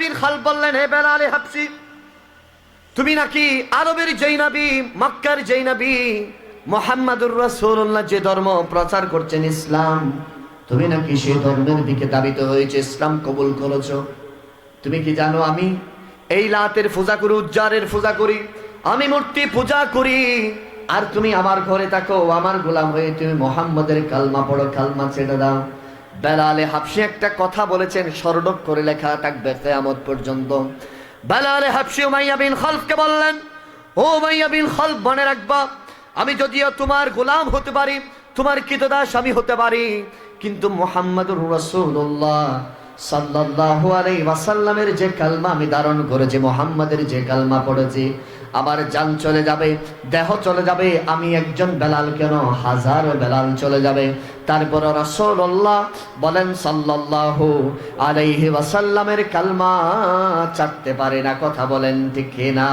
বিন খাল বললেন, হে বেলালে হাফসি, তুমি নাকি আরবের যেই মক্কার যেই মোহাম্মদুর রাসূলুল্লাহ, যে ধর্ম প্রচার করছেন ইসলাম, তুমি নাকি সেই ধর্মের দিকে দাবিত হয়েছে, ইসলাম কবুল করেছ? তুমি কি জানো, আমি এই লাতের পূজা করি, উজ্জারের পূজা করি, আমি মূর্তি পূজা করি, আর তুমি আমার ঘরে থাকো, আমার গোলাম হয়ে তুমি মোহাম্মদের কালমা পড়ো, কালমা ছেড়ে দাও। বেলালে হাফসি একটা কথা বলেছেন স্মরণক করে লেখা থাকবে কেয়ামত পর্যন্ত। বেলালে হাফসি উমাইয়া বিন খলফকে বললেন, ও উমাইয়া বিন খলফ, মনে রাখবা, আমি যদিও তোমার গোলাম হতে পারি, তোমার কৃতদাস আমি হতে পারি, কিন্তু মোহাম্মদুর রাসূলুল্লাহ সাল্লাল্লাহু আলাইহি ওয়াসাল্লামের যে কালমা আমি ধারণ করেছি, মোহাম্মদের যে কালমা পড়েছি, আমার জান চলে যাবে, দেহ চলে যাবে, আমি একজন বেলাল কেন? হাজার বেলাল চলে যাবে তারপর রাসূলুল্লাহ বলেন সাল্লাহ আলাইহি ওয়াসাল্লামের কালমা চাটতে পারে না কথা বলেন ঠিক না